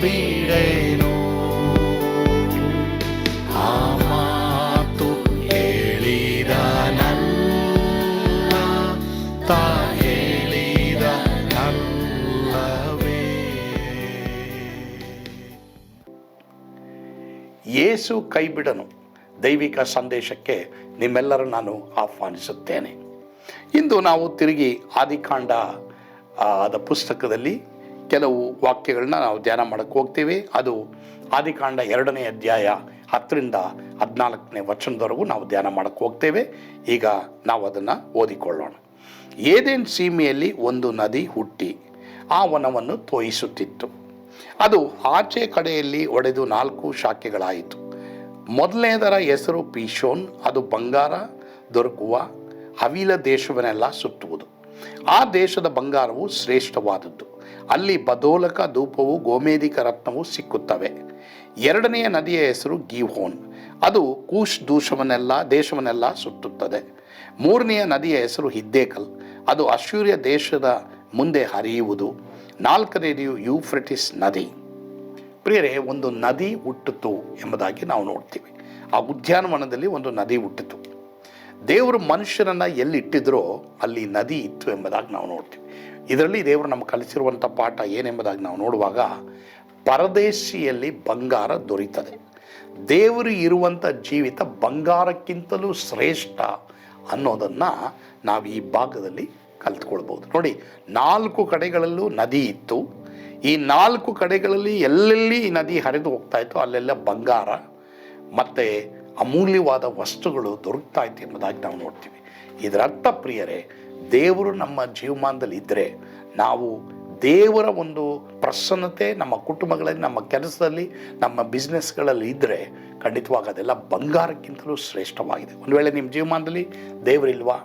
ಬಿಡೇನು ಆ ಮಾತು ಹೇಳಿದ ನನ್ನ ತಾ ಹೇಳಿದ ನಲ್ಲವೇ? ಯೇಸು ಕೈಬಿಡನು. ದೈವಿಕ ಸಂದೇಶಕ್ಕೆ ನಿಮ್ಮೆಲ್ಲರೂ ನಾನು ಆಹ್ವಾನಿಸುತ್ತೇನೆ. ಇಂದು ನಾವು ತಿರುಗಿ ಆದಿಕಾಂಡ ಆದ ಪುಸ್ತಕದಲ್ಲಿ ಕೆಲವು ವಾಕ್ಯಗಳನ್ನ ನಾವು ಧ್ಯಾನ ಮಾಡಕ್ಕೆ ಹೋಗ್ತೀವಿ. ಅದು ಆದಿಕಾಂಡ ಎರಡನೇ ಅಧ್ಯಾಯ ಹತ್ತರಿಂದ ಹದಿನಾಲ್ಕನೇ ವಚನದವರೆಗೂ ನಾವು ಧ್ಯಾನ ಮಾಡಕ್ಕೆ ಹೋಗ್ತೇವೆ. ಈಗ ನಾವು ಅದನ್ನು ಓದಿಕೊಳ್ಳೋಣ. ಏದೇನ್ ಸೀಮೆಯಲ್ಲಿ ಒಂದು ನದಿ ಹುಟ್ಟಿ, ಆ ವನವನ್ನು ತೋಯಿಸುತ್ತಿತ್ತು. ಅದು ಆಚೆ ಕಡೆಯಲ್ಲಿ ಒಡೆದು ನಾಲ್ಕು ಶಾಖೆಗಳಾಯಿತು. ಮೊದಲನೇದರ ಹೆಸರು ಪೀಶೋನ್, ಅದು ಬಂಗಾರ, ದೊರಕುವ, ಹವಿಲ ದೇಶವನ್ನೆಲ್ಲ ಸುತ್ತುವುದು. ಆ ದೇಶದ ಬಂಗಾರವು ಶ್ರೇಷ್ಠವಾದದ್ದು. ಅಲ್ಲಿ ಬದೋಲಕ ಧೂಪವು ಗೋಮೇಧಿಕ ರತ್ನವು ಸಿಕ್ಕುತ್ತವೆ. ಎರಡನೆಯ ನದಿಯ ಹೆಸರು ಗೀಹೋನ್. ಅದು ಕೂಶ್ ದೂಷವನ್ನೆಲ್ಲ, ದೇಶವನ್ನೆಲ್ಲ ಸುತ್ತುತ್ತದೆ. ಮೂರನೆಯ ನದಿಯ ಹೆಸರು ಹಿದ್ದೇಕಲ್. ಅದು ಅಶ್ಯೂರ್ಯ ದೇಶದ ಮುಂದೆ ಹರಿಯುವುದು. ನಾಲ್ಕನೆಯದು ಯೂಫ್ರೆಟಿಸ್ ನದಿ. ಪ್ರಿಯರೇ, ಒಂದು ನದಿ ಹುಟ್ಟಿತು ಎಂಬುದಾಗಿ ನಾವು ನೋಡ್ತೀವಿ. ಆ ಉದ್ಯಾನವನದಲ್ಲಿ ಒಂದು ನದಿ ಹುಟ್ಟಿತು. ದೇವರು ಮನುಷ್ಯರನ್ನು ಎಲ್ಲಿಟ್ಟಿದ್ರೋ ಅಲ್ಲಿ ನದಿ ಇತ್ತು ಎಂಬುದಾಗಿ ನಾವು ನೋಡ್ತೀವಿ. ಇದರಲ್ಲಿ ದೇವರು ನಮ್ಗೆ ಕಲಿಸಿರುವಂಥ ಪಾಠ ಏನೆಂಬುದಾಗಿ ನಾವು ನೋಡುವಾಗ ಪರದೇಶಿಯಲ್ಲಿ ಬಂಗಾರ ದೊರೀತದೆ. ದೇವರು ಇರುವಂಥ ಜೀವಿತ ಬಂಗಾರಕ್ಕಿಂತಲೂ ಶ್ರೇಷ್ಠ ಅನ್ನೋದನ್ನು ನಾವು ಈ ಭಾಗದಲ್ಲಿ ಕಲ್ತ್ಕೊಳ್ಬೋದು. ನೋಡಿ, ನಾಲ್ಕು ಕಡೆಗಳಲ್ಲೂ ನದಿ ಇತ್ತು. ಈ ನಾಲ್ಕು ಕಡೆಗಳಲ್ಲಿ ಎಲ್ಲೆಲ್ಲಿ ನದಿ ಹರಿದು ಹೋಗ್ತಾ ಇತ್ತು ಅಲ್ಲೆಲ್ಲ ಬಂಗಾರ ಮತ್ತು ಅಮೂಲ್ಯವಾದ ವಸ್ತುಗಳು ದೊರಕ್ತಾ ಇತ್ತು ಎಂಬುದಾಗಿ ನಾವು ನೋಡ್ತೀವಿ. ಇದರರ್ಥ ಪ್ರಿಯರೇ ದೇವರು ನಮ್ಮ ಜೀವಮಾನದಲ್ಲಿ ಇದ್ದರೆ ನಾವು ದೇವರ ಒಂದು ಪ್ರಸನ್ನತೆ ನಮ್ಮ ಕುಟುಂಬಗಳಲ್ಲಿ, ನಮ್ಮ ಕೆಲಸದಲ್ಲಿ, ನಮ್ಮ ಬಿಸ್ನೆಸ್ಗಳಲ್ಲಿ ಇದ್ದರೆ ಖಂಡಿತವಾಗಿ ಅದೆಲ್ಲ ಬಂಗಾರಕ್ಕಿಂತಲೂ ಶ್ರೇಷ್ಠವಾಗಿದೆ. ಒಂದು ವೇಳೆ ನಿಮ್ಮ ಜೀವಮಾನದಲ್ಲಿ ದೇವರಿಲ್ವಾ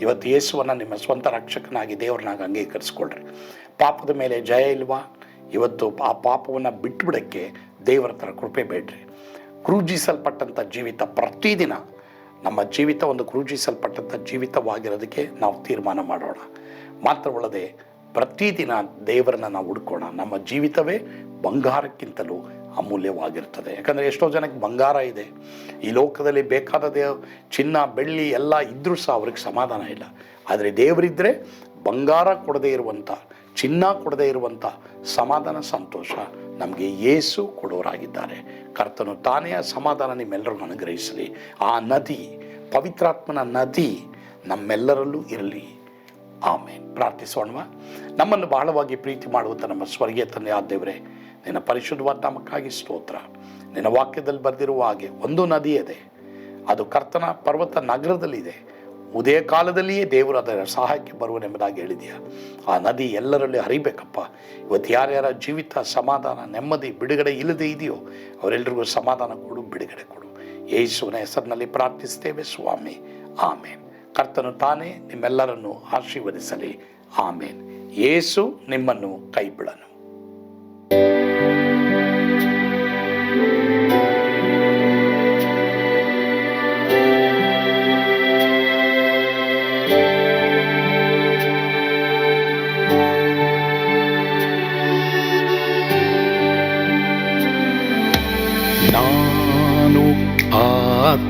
ಇವತ್ತು ಯೇಸುವನ್ನು ನಿಮ್ಮ ಸ್ವಂತ ರಕ್ಷಕನಾಗಿ ದೇವರನ್ನಾಗಿ ಅಂಗೀಕರಿಸ್ಕೊಳ್ರಿ. ಪಾಪದ ಮೇಲೆ ಜಯ ಇಲ್ವಾ? ಇವತ್ತು ಆ ಪಾಪವನ್ನು ಬಿಟ್ಟುಬಿಡಕ್ಕೆ ದೇವರ ಥರ ಕೃಪೆ ಬೇಡ್ರಿ. ಕ್ರೂಜಿಸಲ್ಪಟ್ಟಂಥ ಜೀವಿತ ಪ್ರತಿದಿನ ನಮ್ಮ ಜೀವಿತ ಒಂದು ಕ್ರೂಜಿಸಲ್ಪಟ್ಟಂಥ ಜೀವಿತವಾಗಿರೋದಕ್ಕೆ ನಾವು ತೀರ್ಮಾನ ಮಾಡೋಣ. ಮಾತ್ರವಲ್ಲದೆ ಪ್ರತಿದಿನ ದೇವರನ್ನ ನಾವು ಹುಡ್ಕೋಣ. ನಮ್ಮ ಜೀವಿತವೇ ಬಂಗಾರಕ್ಕಿಂತಲೂ ಅಮೂಲ್ಯವಾಗಿರ್ತದೆ. ಯಾಕಂದರೆ ಎಷ್ಟೋ ಜನಕ್ಕೆ ಬಂಗಾರ ಇದೆ. ಈ ಲೋಕದಲ್ಲಿ ಬೇಕಾದ ದೇವ್, ಚಿನ್ನ, ಬೆಳ್ಳಿ ಎಲ್ಲ ಇದ್ದರೂ ಸಹ ಅವ್ರಿಗೆ ಸಮಾಧಾನ ಇಲ್ಲ. ಆದರೆ ದೇವರಿದ್ದರೆ ಬಂಗಾರ ಕೊಡದೇ ಇರುವಂಥ, ಚಿನ್ನ ಕೊಡದೇ ಇರುವಂಥ ಸಮಾಧಾನ, ಸಂತೋಷ ನಮಗೆ ಯೇಸು ಕೊಡೋರಾಗಿದ್ದಾರೆ. ಕರ್ತನು ತಾನೇ ಸಮಾಧಾನ ನಿಮ್ಮೆಲ್ಲರೂ ಅನುಗ್ರಹಿಸಲಿ. ಆ ನದಿ, ಪವಿತ್ರಾತ್ಮನ ನದಿ ನಮ್ಮೆಲ್ಲರಲ್ಲೂ ಇರಲಿ. ಆಮೇಲೆ ಪ್ರಾರ್ಥಿಸೋಣವ? ನಮ್ಮನ್ನು ಬಹಳವಾಗಿ ಪ್ರೀತಿ ಮಾಡುವಂಥ ನಮ್ಮ ಸ್ವರ್ಗೀಯ ತಂದೆ ಆದ್ದೇವರೇ ನಿನ್ನ ಪರಿಶುದ್ಧವಾದ ನಾಮಕ್ಕಾಗಿ ಸ್ತೋತ್ರ. ನಿನ್ನ ವಾಕ್ಯದಲ್ಲಿ ಬರೆದಿರುವ ಹಾಗೆ ಒಂದು ನದಿ ಇದೆ ಅದು ಕರ್ತನ ಪರ್ವತ ನಗರದಲ್ಲಿದೆ. ಉದಯ ಕಾಲದಲ್ಲಿಯೇ ದೇವರು ಅದರ ಸಹಾಯಕ್ಕೆ ಬರುವನೆಂಬುದಾಗಿ ಹೇಳಿದೆಯಾ? ಆ ನದಿ ಎಲ್ಲರಲ್ಲಿ ಹರಿಬೇಕಪ್ಪ. ಇವತ್ತು ಯಾರ್ಯಾರ ಜೀವಿತ ಸಮಾಧಾನ, ನೆಮ್ಮದಿ, ಬಿಡುಗಡೆ ಇಲ್ಲದೆ ಇದೆಯೋ ಅವರೆಲ್ಲರಿಗೂ ಸಮಾಧಾನ ಕೊಡು, ಬಿಡುಗಡೆ ಕೊಡು. ಯೇಸುವಿನ ಹೆಸರಿನಲ್ಲಿ ಪ್ರಾರ್ಥಿಸ್ತೇವೆ ಸ್ವಾಮಿ. ಆಮೇನ್. ಕರ್ತನು ತಾನೇ ನಿಮ್ಮೆಲ್ಲರನ್ನು ಆಶೀರ್ವದಿಸಲಿ. ಆಮೇನ್. ಯೇಸು ನಿಮ್ಮನ್ನು ಕೈಬಿಡನು. ನಾನು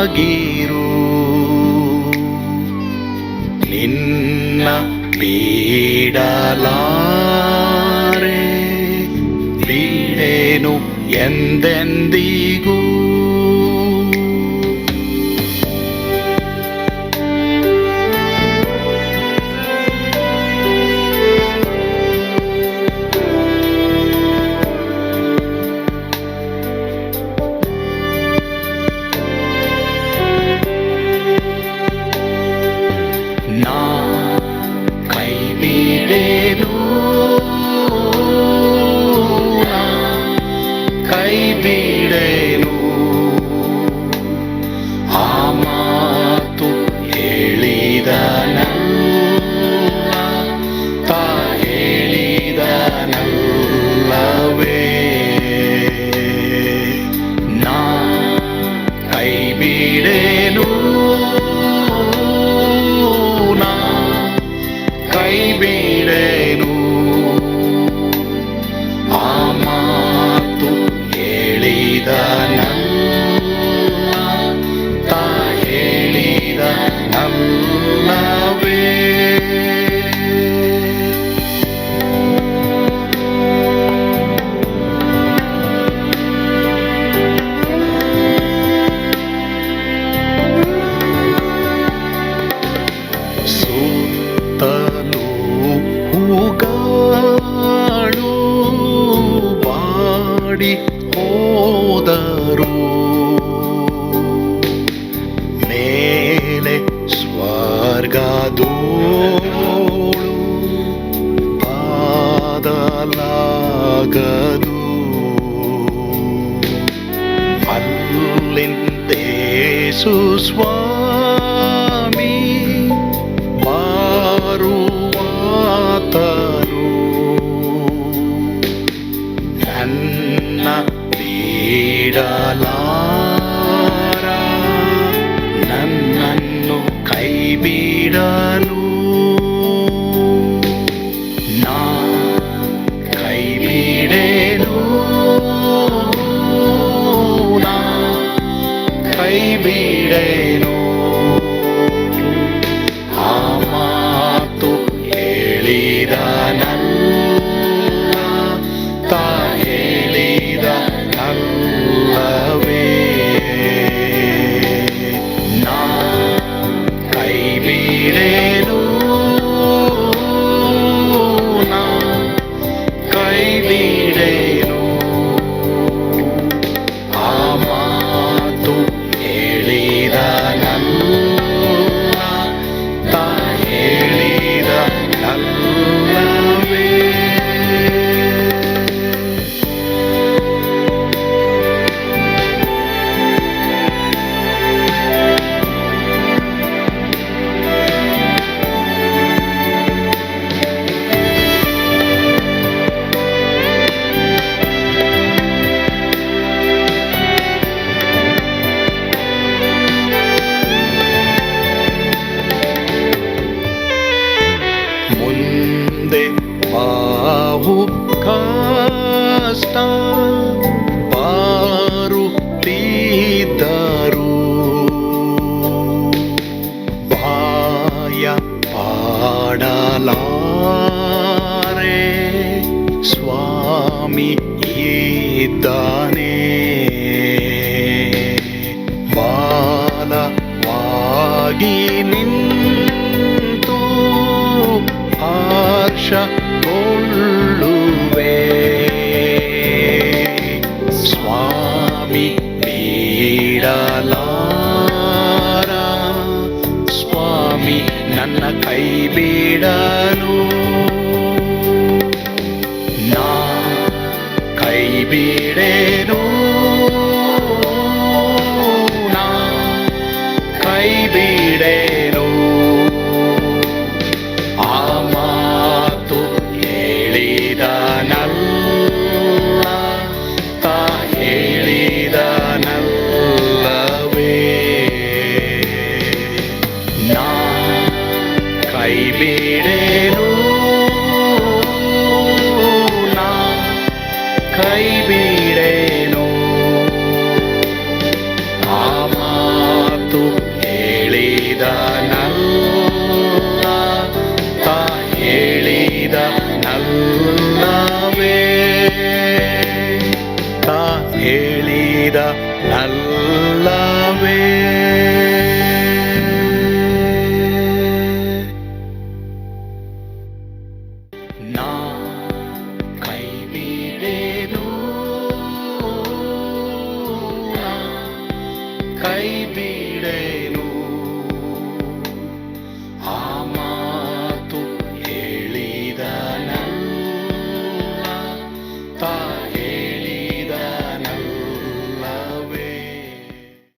ಸ್ಥಿರವಾಗಿರು ನಿನ್ನ ಬೀಡಲಾರೆ ಬೀಡೇನು ಎಂದೆಂದಿಗೂ be Jesus one. ಹಾಡಲಾರೆ. ಸ್ವಾಮಿ ಇದ್ದಾನೆ. ಬಾಲವಾಗಿ ನಿಂತು ಆಕ್ಷ ಕೈಬೇಡೆ baby.